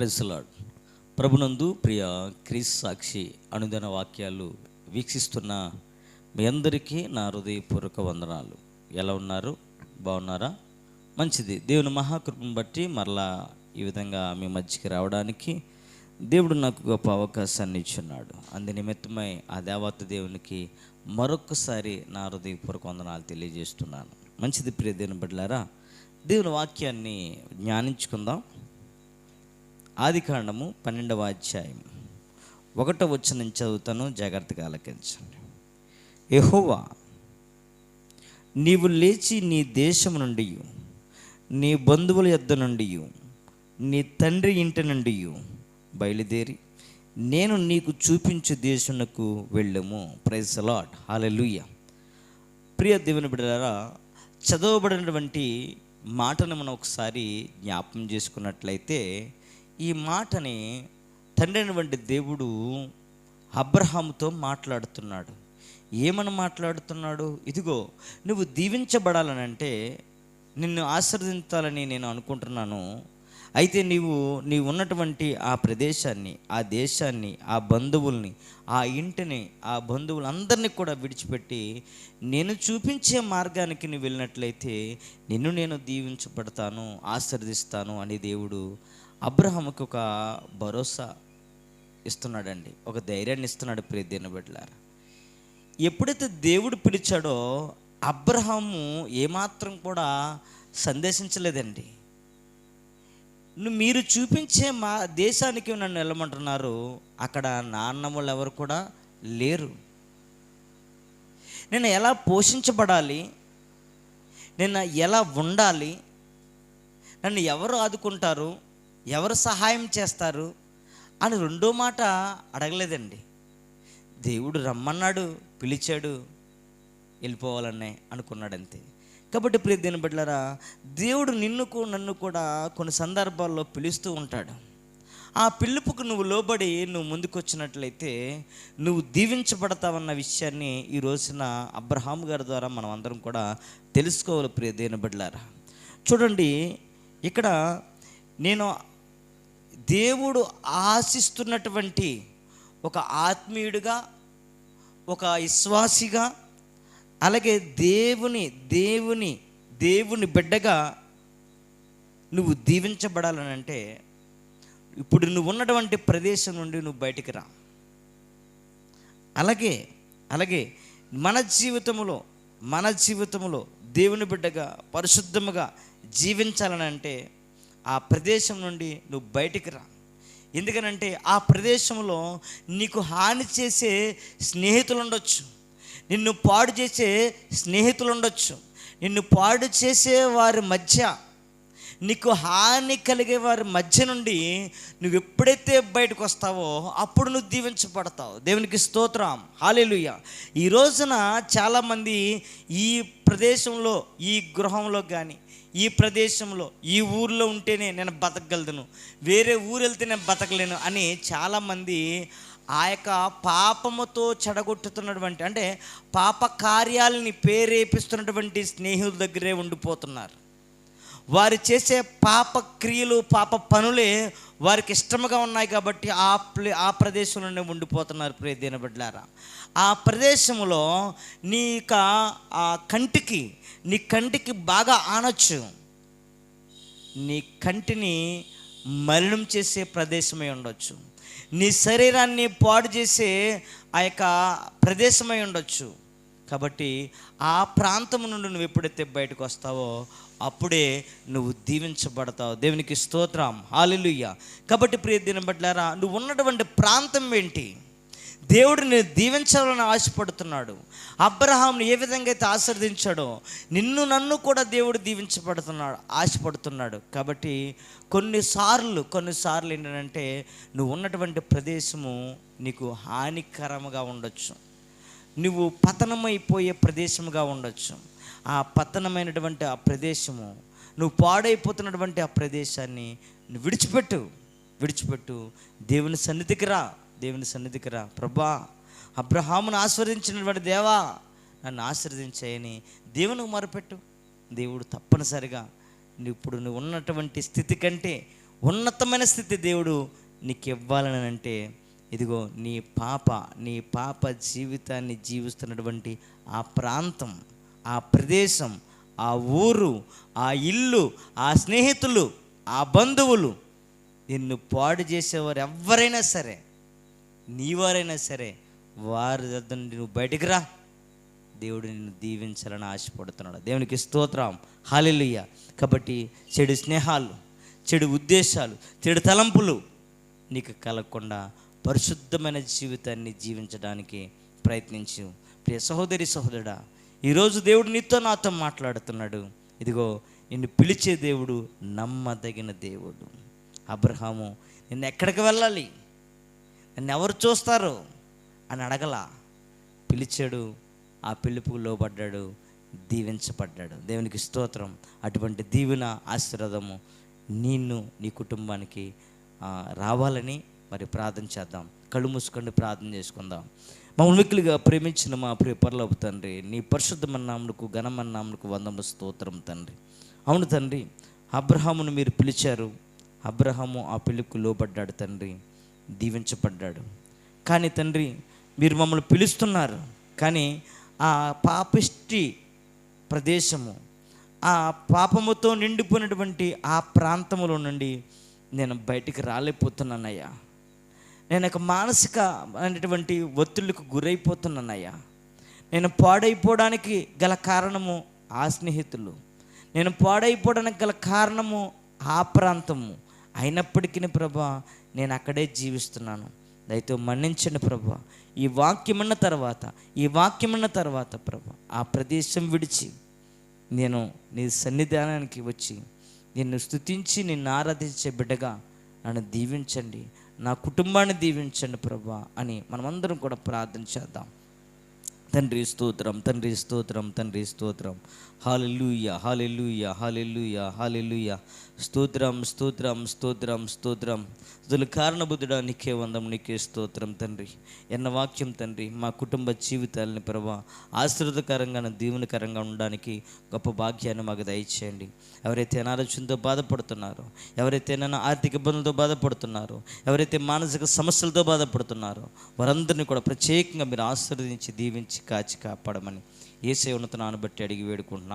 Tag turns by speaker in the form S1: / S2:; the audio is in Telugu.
S1: ప్రెసలాడ్ ప్రభునందు ప్రియ క్రీస్ సాక్షి అనుదిన వాక్యాలు వీక్షిస్తున్న మీ అందరికీ నా హృదయపూర్వక వందనాలు. ఎలా ఉన్నారు? బాగున్నారా? మంచిది. దేవుని మహాకృపను బట్టి మరలా ఈ విధంగా మీ మధ్యకి రావడానికి దేవుడు నాకు గొప్ప అవకాశాన్ని ఇచ్చున్నాడు. అందు నిమిత్తమై ఆ దేవత దేవునికి మరొకసారి నా హృదయపూర్వక వందనాలు తెలియజేస్తున్నాను. మంచిది ప్రియ దేవుని బిడ్డలారా దేవుని వాక్యాన్ని జ్ఞానించుకుందాం. ఆది కాండము పన్నెండవ అధ్యాయం. ఒకటో వచ్చిన చదువుతాను జాగ్రత్తగా ఆలకించండి. ఎహోవా నీవు లేచి నీ దేశం నుండి నీ బంధువుల యొద్ద నుండి నీ తండ్రి ఇంటి నుండి బయలుదేరి నేను నీకు చూపించు దేశమునకు వెళ్ళము. ప్రైజ్ లాట్ హాలెలుయ్య ప్రియ దేవుని బిడ్డలారా చదవబడినటువంటి మాటను మనం ఒకసారి జ్ఞాపం చేసుకున్నట్లయితే ఈ మాటని తండ్రి వంటి దేవుడు అబ్రహాముతో మాట్లాడుతున్నాడు. ఏమని మాట్లాడుతున్నాడు? ఇదిగో నువ్వు దీవించబడాలనంటే నిన్ను ఆశీర్వదించాలని నేను అనుకుంటున్నాను. అయితే నీవు నీవు ఉన్నటువంటి ఆ ప్రదేశాన్ని ఆ దేశాన్ని ఆ బంధువుల్ని ఆ ఇంటిని ఆ బంధువులందరినీ కూడా విడిచిపెట్టి నేను చూపించే మార్గానికి నువ్వు వెళ్ళినట్లయితే నిన్ను నేను దీవించబడతాను ఆశీర్దిస్తాను అని దేవుడు అబ్రహాముకి ఒక భరోసా ఇస్తున్నాడండి. ఒక ధైర్యాన్ని ఇస్తున్నాడు ప్రియ దేని బిడ్డలారా. ఎప్పుడైతే దేవుడు పిలిచాడో అబ్రహాము ఏమాత్రం కూడా సందేశించలేదండి. నువ్వు మీరు చూపించే మా దేశానికి నన్ను వెళ్ళమంటున్నారు. అక్కడ నాన్నమ్మలు ఎవరు కూడా లేరు. నేను ఎలా పోషించబడాలి? నేను ఎలా ఉండాలి? నన్ను ఎవరు ఆదుకుంటారు? ఎవరు సహాయం చేస్తారు అని రెండో మాట అడగలేదండి. దేవుడు రమ్మన్నాడు పిలిచాడు వెళ్ళిపోవాలనే అనుకున్నాడు అంతే కాబట్టి ప్రియ దీని బిడ్డలరా దేవుడు నిన్ను నన్ను కూడా కొన్ని సందర్భాల్లో పిలుస్తూ ఉంటాడు. ఆ పిలుపుకు నువ్వు లోబడి నువ్వు ముందుకొచ్చినట్లయితే నువ్వు దీవించబడతావన్న విషయాన్ని ఈ రోజున అబ్రహాం గారి ద్వారా మనం అందరం కూడా తెలుసుకోవాలి ప్రియ దేని బిడ్డలారా. చూడండి ఇక్కడ నేను దేవుడు ఆశిస్తున్నటువంటి ఒక ఆత్మీయుడిగా ఒక విశ్వాసిగా అలాగే దేవుని దేవుని దేవుని బిడ్డగా నువ్వు దీవించబడాలని అంటే ఇప్పుడు నువ్వు ఉన్నటువంటి ప్రదేశం నుండి నువ్వు బయటికి రా. అలాగే అలాగే మన జీవితంలో మన జీవితంలో దేవుని బిడ్డగా పరిశుద్ధముగా జీవించాలని అంటే ఆ ప్రదేశం నుండి నువ్వు బయటికి రా. ఎందుకనంటే ఆ ప్రదేశంలో నీకు హాని చేసే స్నేహితులు ఉండొచ్చు. నిన్ను పాడు చేసే స్నేహితులు ఉండొచ్చు. నిన్ను పాడు చేసే వారి మధ్య నీకు హాని కలిగే వారి మధ్య నుండి నువ్వు ఎప్పుడైతే బయటకు వస్తావో అప్పుడు నువ్వు దీవించబడతావు. దేవునికి స్తోత్రం. హాలేలుయ్య ఈ రోజున చాలామంది ఈ ప్రదేశంలో ఈ గృహంలో కానీ ఈ ప్రదేశంలో ఈ ఊర్లో ఉంటేనే నేను బతకగలను వేరే ఊరు వెళ్తే నేను బతకలేను అని చాలామంది ఆ యొక్క పాపముతో చెడగొట్టుతున్నటువంటి అంటే పాప కార్యాలని పేరేపిస్తున్నటువంటి స్నేహితుల దగ్గరే ఉండిపోతున్నారు. వారు చేసే పాప క్రియలు పాప పనులే వారికి ఇష్టముగా ఉన్నాయి కాబట్టి ఆ ప్లే ఆ ప్రదేశంలోనే ఉండిపోతున్నారు ప్రియ దీనబడ్లారా. ఆ ప్రదేశంలో నీ యొక్క ఆ కంటికి నీ కంటికి బాగా ఆనొచ్చు. నీ కంటిని మలినం చేసే ప్రదేశమై ఉండొచ్చు. నీ శరీరాన్ని పాడు చేసే ఆ యొక్క ప్రదేశమై ఉండొచ్చు. కాబట్టి ఆ ప్రాంతం నుండి నువ్వు ఎప్పుడైతే బయటకు వస్తావో అప్పుడే నువ్వు దీవించబడతావు. దేవునికి స్తోత్రం. హాలిలుయ్య కాబట్టి ప్రియ దినం బట్లారా నువ్వు ఉన్నటువంటి ప్రాంతం ఏంటి? దేవుడు నేను దీవించాలని ఆశపడుతున్నాడు. అబ్రహాంను ఏ విధంగా అయితే ఆశీర్వదించాడో నిన్ను నన్ను కూడా దేవుడు దీవించబడుతున్నాడు ఆశపడుతున్నాడు. కాబట్టి కొన్నిసార్లు కొన్నిసార్లు ఏంటంటే నువ్వు ఉన్నటువంటి ప్రదేశము నీకు హానికరంగా ఉండొచ్చు. నువ్వు పతనమైపోయే ప్రదేశముగా ఉండొచ్చు. ఆ పతనమైనటువంటి ఆ ప్రదేశము నువ్వు పాడైపోతున్నటువంటి ఆ ప్రదేశాన్ని నువ్వు విడిచిపెట్టు. విడిచిపెట్టు. దేవుని సన్నిధికి రా. దేవుని సన్నిధికి రా. ప్రభా అబ్రహామును ఆస్వాదించినటువంటి దేవా నన్ను ఆశీర్వదించాయని దేవునికి మొరపెట్టు. దేవుడు తప్పనిసరిగా ఇప్పుడు నువ్వు ఉన్నటువంటి స్థితి కంటే ఉన్నతమైన స్థితి దేవుడు నీకు ఇవ్వాలని అంటే ఇదిగో నీ పాప నీ పాప జీవితాన్ని జీవిస్తున్నటువంటి ఆ ప్రాంతం ఆ ప్రదేశం ఆ ఊరు ఆ ఇల్లు ఆ స్నేహితులు ఆ బంధువులు నిన్ను పాడు చేసేవారు ఎవరైనా సరే నీవారైనా సరే వారి దగ్గర నువ్వు బయటికి రా. దేవుడు నిన్ను దీవించాలని ఆశపడుతున్నాడు. దేవునికి స్తోత్రం. హాలిలుయ్య కాబట్టి చెడు స్నేహాలు చెడు ఉద్దేశాలు చెడు తలంపులు నీకు కలగకుండా పరిశుద్ధమైన జీవితాన్ని జీవించడానికి ప్రయత్నించు. ప్రియ సహోదరి సహోదరుడా ఈరోజు దేవుడు నీతో నాతో మాట్లాడుతున్నాడు. ఇదిగో నిన్ను పిలిచే దేవుడు నమ్మదగిన దేవుడు. అబ్రహాము నిన్ను ఎక్కడికి వెళ్ళాలి? నన్ను ఎవరు చూస్తారు? అని అడగల. పిలిచాడు. ఆ పిలుపుకు లోబడ్డాడు. దీవించబడ్డాడు. దేవునికి స్తోత్రం. అటువంటి దీవెన ఆశీర్వాదము నిన్ను నీ కుటుంబానికి రావాలని మరి ప్రార్థన చేద్దాం. కళ్ళు మూసుకొని ప్రార్థన చేసుకుందాం. మమ్మల్ని మిక్కులుగా ప్రేమించిన మా ప్రియ పరలోపు తండ్రి నీ పరిశుద్ధమైన నాములకు ఘనమైన నామునకు వందము స్తోత్రం తండ్రి. అవును తండ్రి అబ్రహామును మీరు పిలిచారు. అబ్రహాము ఆ పిలుపుకు లోబడ్డాడు తండ్రి దీవించబడ్డాడు. కానీ తండ్రి మీరు మమ్మల్ని పిలుస్తున్నారు. కానీ ఆ పాపిష్టి ప్రదేశము ఆ పాపముతో నిండిపోయినటువంటి ఆ ప్రాంతములో నుండి నేను బయటికి రాలేకపోతున్నానయ్యా. నేను ఒక మానసిక అనేటువంటి ఒత్తిళ్ళకు గురైపోతున్నానయ్యా. నేను పాడైపోవడానికి గల కారణము ఆ స్నేహితులు. నేను పాడైపోవడానికి గల కారణము ఆ ప్రాంతము. అయినప్పటికీ ప్రభా నేను అక్కడే జీవిస్తున్నాను. దయతో మన్నించండి ప్రభా. ఈ వాక్యమన్న తర్వాత ఈ వాక్యమన్న తర్వాత ప్రభా ఆ ప్రదేశం విడిచి నేను నీ సన్నిధానానికి వచ్చి నిన్ను స్తుతించి నిన్ను ఆరాధించే బిడ్డగా నన్ను దీవించండి. నా కుటుంబాన్ని దీవించండి ప్రభా అని మనమందరం కూడా ప్రార్థన చేద్దాం. తండ్రి స్తోత్రం తండ్రి స్తోత్రం తండ్రి స్తోత్రం. Hallelujah hallelujah hallelujah hallelujah. స్తోత్రం స్తోత్రం స్తోత్రం స్తోత్రం. అసలు కారణబుద్ధుడా నీకే వందం నీకే స్తోత్రం తండ్రి. ఎన్న వాక్యం తండ్రి మా కుటుంబ జీవితాలని ప్రభా ఆశీర్వదకరంగా దీవెనకరంగా ఉండడానికి గొప్ప భాగ్యాన్ని మాకు దయచేయండి. ఎవరైతే అనారోగ్యంతో బాధపడుతున్నారో ఎవరైతే నన్ను ఆర్థిక ఇబ్బందులతో బాధపడుతున్నారో ఎవరైతే మానసిక సమస్యలతో బాధపడుతున్నారో వారందరినీ కూడా ప్రత్యేకంగా మీరు ఆశీర్వదించి దీవించి కాచి కాచి కాపాడమని ఏసే ఉన్నతనాన్ని బట్టి అడిగి వేడుకుంటున్నాం.